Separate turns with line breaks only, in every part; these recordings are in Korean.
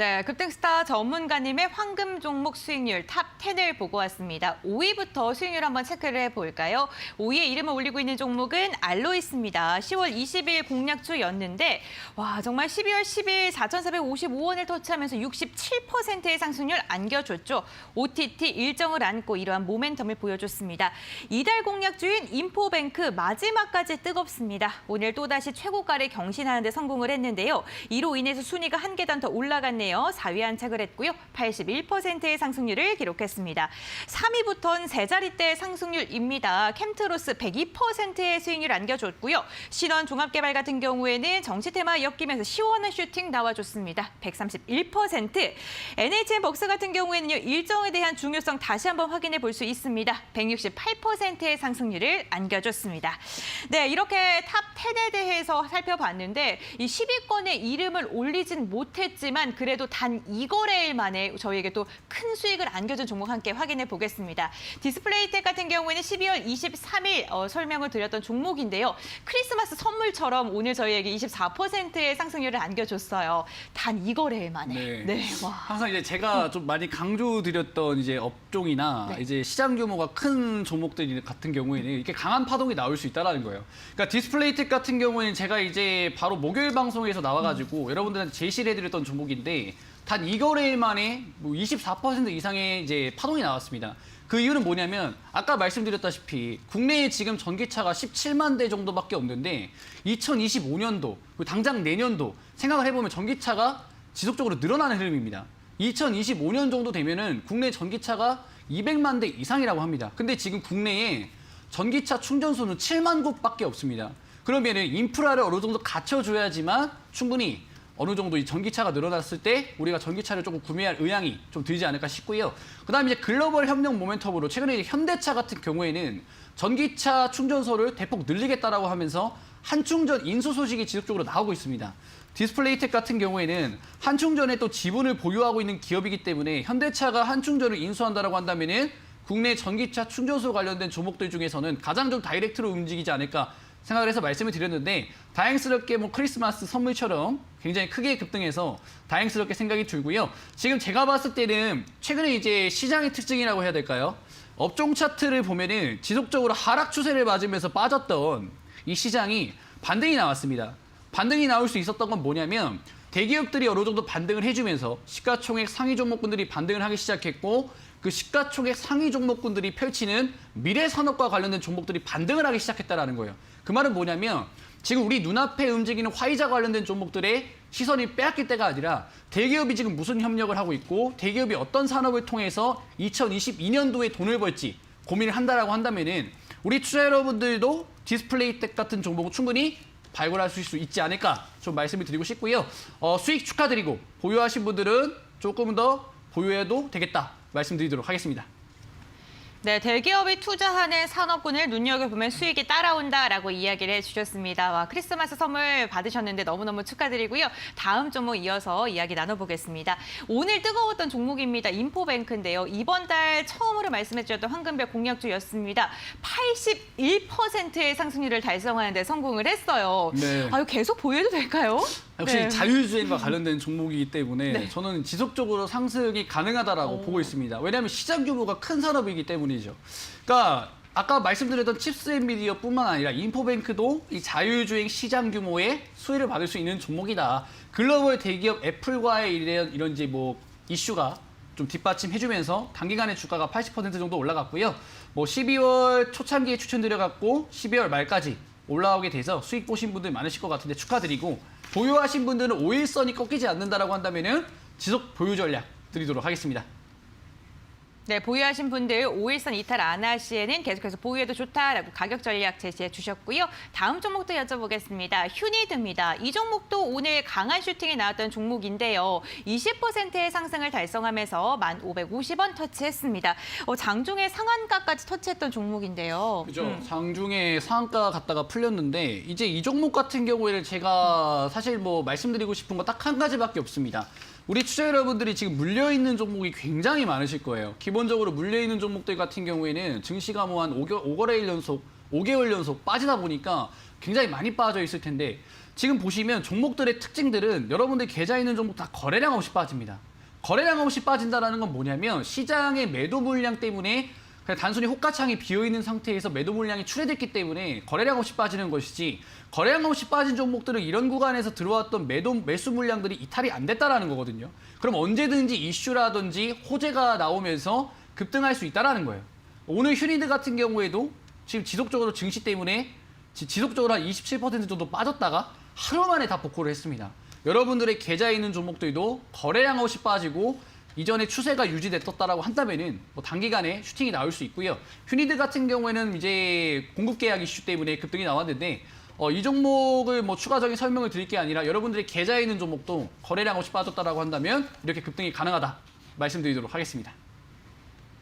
네, 급등스타 전문가님의 황금 종목 수익률 탑 10을 보고 왔습니다. 5위부터 수익률 한번 체크를 해볼까요? 5위에 이름을 올리고 있는 종목은 알로이스입니다. 10월 20일 공략주였는데 와 정말 12월 10일 4,455원을 터치하면서 67%의 상승률 안겨줬죠. OTT 일정을 안고 이러한 모멘텀을 보여줬습니다. 이달 공략주인 인포뱅크 마지막까지 뜨겁습니다. 오늘 또다시 최고가를 경신하는 데 성공을 했는데요. 이로 인해서 순위가 한 계단 더 올라갔네요. 4위 안착을 했고요. 81%의 상승률을 기록했습니다. 3위부터는 세 자릿대 상승률입니다. 캠트로스 102%의 수익률 안겨줬고요. 신원 종합개발 같은 경우에는 정치 테마 엮이면서 시원한 슈팅 나와줬습니다. 131%. NHN 벅스 같은 경우에는요. 일정에 대한 중요성 다시 한번 확인해 볼 수 있습니다. 168%의 상승률을 안겨줬습니다. 네, 이렇게 탑 10에 대해서 살펴봤는데 이 10위권에 이름을 올리진 못했지만 그래 도 단 2거래일 만에 저희에게 또 큰 수익을 안겨준 종목 함께 확인해 보겠습니다. 디스플레이텍 같은 경우에는 12월 23일 어, 설명을 드렸던 종목인데요. 크리스마스 선물처럼 오늘 저희에게 24%의 상승률을 안겨줬어요. 단 2거래일 만에.
네.
와.
항상 이제 제가 좀 많이 강조드렸던 이제 업종이나
네.
이제 시장 규모가 큰 종목들 같은 경우에는 이렇게 강한 파동이 나올 수 있다라는 거예요. 그러니까 디스플레이텍 같은 경우에는 제가 이제 바로 목요일 방송에서 나와가지고
음.
여러분들한테 제시를 해드렸던 종목인데 단 2거래일 만에 뭐 24% 이상의 이제 파동이 나왔습니다. 그 이유는 뭐냐면 아까 말씀드렸다시피 국내에 지금 전기차가 17만 대 정도밖에 없는데 2025년도 그리고 당장 내년도 생각을 해보면 전기차가 지속적으로 늘어나는 흐름입니다. 2025년 정도 되면은 국내 전기차가 200만 대 이상이라고 합니다. 근데 지금 국내에 전기차 충전소는 7만 곳밖에 없습니다. 그러면은 인프라를 어느 정도 갖춰줘야지만 충분히 어느 정도 이 전기차가 늘어났을 때 우리가 전기차를 조금 구매할 의향이 좀 들지 않을까 싶고요. 그다음에 이제 글로벌 협력 모멘텀으로 최근에 이제 현대차 같은 경우에는 전기차 충전소를 대폭 늘리겠다라고 하면서 한충전 인수 소식이 지속적으로 나오고 있습니다. 디스플레이텍 같은 경우에는 한충전에 또 지분을 보유하고 있는 기업이기 때문에 현대차가 한충전을 인수한다라고 한다면은 국내 전기차 충전소 관련된 종목들 중에서는 가장 좀 다이렉트로 움직이지 않을까 생각을 해서 말씀을 드렸는데 다행스럽게 뭐 크리스마스 선물처럼 굉장히 크게 급등해서 다행스럽게 생각이 들고요. 지금 제가 봤을 때는 최근에 이제 시장의 특징이라고 해야 될까요? 업종 차트를 보면은 지속적으로 하락 추세를 맞으면서 빠졌던 이 시장이 반등이 나왔습니다. 반등이 나올 수 있었던 건 뭐냐면 대기업들이 어느 정도 반등을 해주면서 시가총액 상위 종목군들이 반등을 하기 시작했고 그 시가총액 상위 종목군들이 펼치는 미래 산업과 관련된 종목들이 반등을 하기 시작했다라는 거예요. 그 말은 뭐냐면 지금 우리 눈앞에 움직이는 화이자 관련된 종목들의 시선이 빼앗길 때가 아니라 대기업이 지금 무슨 협력을 하고 있고 대기업이 어떤 산업을 통해서 2022년도에 돈을 벌지 고민을 한다라고 한다면은 우리 투자 여러분들도 디스플레이 텍 같은 종목을 충분히 발굴하실 수 있지 않을까 좀 말씀을 드리고 싶고요. 어, 수익 축하드리고 보유하신 분들은 조금 더 보유해도 되겠다 말씀드리도록 하겠습니다.
네, 대기업이 투자하는 산업군을 눈여겨보면 수익이 따라온다라고 이야기를 해주셨습니다. 와, 크리스마스 선물 받으셨는데 너무너무 축하드리고요. 다음 종목 이어서 이야기 나눠보겠습니다. 오늘 뜨거웠던 종목입니다. 인포뱅크인데요. 이번 달 처음으로 말씀해주셨던 황금별 공약주였습니다. 81%의 상승률을 달성하는 데 성공을 했어요.
네.
아유, 계속 보여도 될까요?
역시
네.
자율주행과 관련된 종목이기 때문에
네.
저는 지속적으로 상승이 가능하다라고
오.
보고 있습니다. 왜냐하면 시장 규모가 큰 산업이기 때문 이죠. 그러니까 아까 말씀드렸던 칩스 앤 미디어뿐만 아니라 인포뱅크도 이 자율주행 시장 규모의 수혜를 받을 수 있는 종목이다. 글로벌 대기업 애플과의 이런 이런 뭐 이슈가 좀 뒷받침해주면서 단기간에 주가가 80% 정도 올라갔고요. 뭐 12월 초창기에 추천드려갖고 12월 말까지 올라오게 돼서 수익 보신 분들 많으실 것 같은데 축하드리고 보유하신 분들은 5일선이 꺾이지 않는다라고 한다면은 지속 보유 전략 드리도록 하겠습니다.
네, 보유하신 분들 5일선 이탈 안 하시에는 계속해서 보유해도 좋다라고 가격 전략 제시해 주셨고요. 다음 종목도 여쭤보겠습니다. 휴니드입니다. 이 종목도 오늘 강한 슈팅이 나왔던 종목인데요. 20%의 상승을 달성하면서 1,550원 터치했습니다. 어, 장중에 상한가까지 터치했던 종목인데요.
그죠.
음.
장중에 상한가 갔다가 풀렸는데 이제 이 종목 같은 경우에는 제가 사실 뭐 말씀드리고 싶은 거 딱 한 가지밖에 없습니다. 우리 투자 여러분들이 지금 물려 있는 종목이 굉장히 많으실 거예요. 기본적으로 물려 있는 종목들 같은 경우에는 증시가 뭐 한 5개월 연속 5개월 연속 빠지다 보니까 굉장히 많이 빠져 있을 텐데 지금 보시면 종목들의 특징들은 여러분들 계좌 있는 종목 다 거래량 없이 빠집니다. 거래량 없이 빠진다는 건 뭐냐면 시장의 매도 물량 때문에 단순히 호가창이 비어 있는 상태에서 매도 물량이 출해됐기 때문에 거래량 없이 빠지는 것이지 거래량 없이 빠진 종목들은 이런 구간에서 들어왔던 매도 매수 물량들이 이탈이 안 됐다라는 거거든요. 그럼 언제든지 이슈라든지 호재가 나오면서 급등할 수 있다라는 거예요. 오늘 휴니드 같은 경우에도 지금 지속적으로 증시 때문에 지- 지속적으로 한 27% 정도 빠졌다가 하루 만에 다 복구를 했습니다. 여러분들의 계좌에 있는 종목들도 거래량 없이 빠지고 이전에 추세가 유지됐었다라고 한다면은 뭐 단기간에 슈팅이 나올 수 있고요. 휴니드 같은 경우에는 이제 공급 계약 이슈 때문에 급등이 나왔는데 어, 이 종목을 뭐 추가적인 설명을 드릴 게 아니라 여러분들의 계좌에 있는 종목도 거래량 없이 빠졌다라고 한다면 이렇게 급등이 가능하다 말씀드리도록 하겠습니다.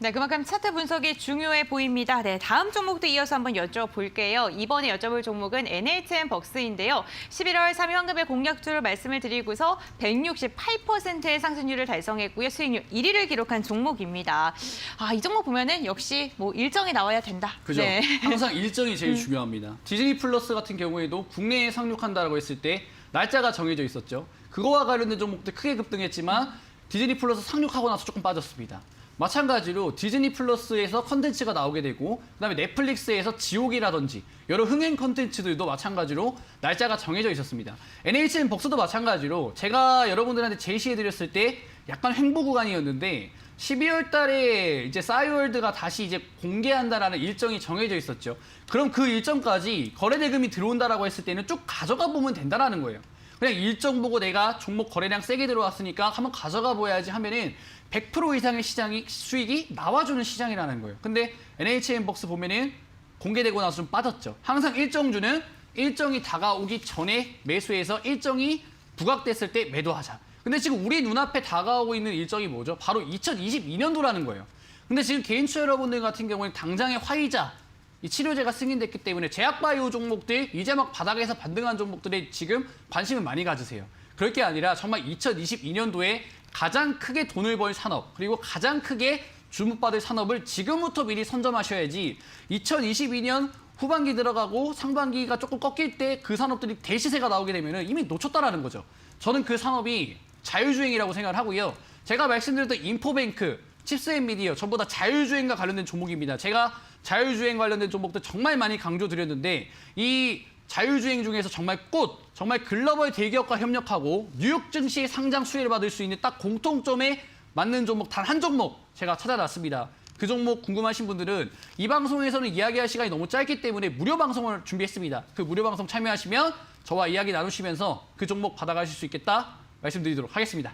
네, 그만큼 차트 분석이 중요해 보입니다. 네, 다음 종목도 이어서 한번 여쭤볼게요. 이번에 여쭤볼 종목은 NHN 벅스인데요. 11월 3일 환급의 공략주를 말씀을 드리고서 168%의 상승률을 달성했고요. 수익률 1위를 기록한 종목입니다. 아, 이 종목 보면은 역시 뭐 일정이 나와야 된다.
그죠?
네.
항상 일정이 제일 중요합니다. 디즈니 플러스 같은 경우에도 국내에 상륙한다라고 했을 때 날짜가 정해져 있었죠. 그거와 관련된 종목도 크게 급등했지만 디즈니 플러스 상륙하고 나서 조금 빠졌습니다. 마찬가지로 디즈니 플러스에서 컨텐츠가 나오게 되고 그다음에 넷플릭스에서 지옥이라든지 여러 흥행 컨텐츠들도 마찬가지로 날짜가 정해져 있었습니다. NHN 벅스도 마찬가지로 제가 여러분들한테 제시해 드렸을 때 약간 횡보 구간이었는데 12월 달에 이제 싸이월드가 다시 이제 공개한다라는 일정이 정해져 있었죠. 그럼 그 일정까지 거래 대금이 들어온다라고 했을 때는 쭉 가져가 보면 된다라는 거예요. 그냥 일정 보고 내가 종목 거래량 세게 들어왔으니까 한번 가져가 보야지 하면은 100% 이상의 시장이 수익이 나와주는 시장이라는 거예요. 근데 NHN 벅스 보면은 공개되고 나서 좀 빠졌죠. 항상 일정주는 일정이 다가오기 전에 매수해서 일정이 부각됐을 때 매도하자. 근데 지금 우리 눈앞에 다가오고 있는 일정이 뭐죠? 바로 2022년도라는 거예요. 근데 지금 개인 투자 여러분들 같은 경우는 당장의 화이자, 이 치료제가 승인됐기 때문에 제약바이오 종목들, 이제 막 바닥에서 반등한 종목들에 지금 관심을 많이 가지세요. 그럴 게 아니라 정말 2022년도에 가장 크게 돈을 벌 산업, 그리고 가장 크게 주목받을 산업을 지금부터 미리 선점하셔야지 2022년 후반기 들어가고 상반기가 조금 꺾일 때 그 산업들이 대시세가 나오게 되면 이미 놓쳤다라는 거죠. 저는 그 산업이 자율주행이라고 생각을 하고요. 제가 말씀드렸던 인포뱅크, 칩스앤미디어 전부 다 자율주행과 관련된 종목입니다. 제가 자율주행 관련된 종목들 정말 많이 강조드렸는데 이 자율주행 중에서 정말 꽃, 정말 글로벌 대기업과 협력하고 뉴욕 증시 상장 수혜를 받을 수 있는 딱 공통점에 맞는 종목 단 한 종목 제가 찾아놨습니다. 그 종목 궁금하신 분들은 이 방송에서는 이야기할 시간이 너무 짧기 때문에 무료 방송을 준비했습니다. 그 무료 방송 참여하시면 저와 이야기 나누시면서 그 종목 받아가실 수 있겠다 말씀드리도록 하겠습니다.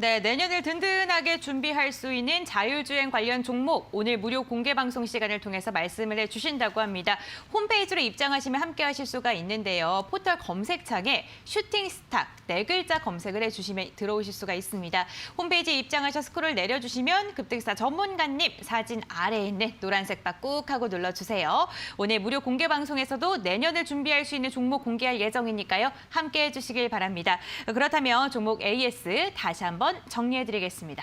네, 내년을 든든하게 준비할 수 있는 자율주행 관련 종목 오늘 무료 공개 방송 시간을 통해서 말씀을 해주신다고 합니다. 홈페이지로 입장하시면 함께 하실 수가 있는데요. 포털 검색창에 슈팅스타 네 글자 검색을 해주시면 들어오실 수가 있습니다. 홈페이지에 입장하셔 스크롤 내려주시면 급등사 전문가님 사진 아래에 있는 노란색 바꾹 하고 눌러주세요. 오늘 무료 공개 방송에서도 내년을 준비할 수 있는 종목 공개할 예정이니까요. 함께 해 주시길 바랍니다. 그렇다면 종목 AS 다시 한번 정리해드리겠습니다.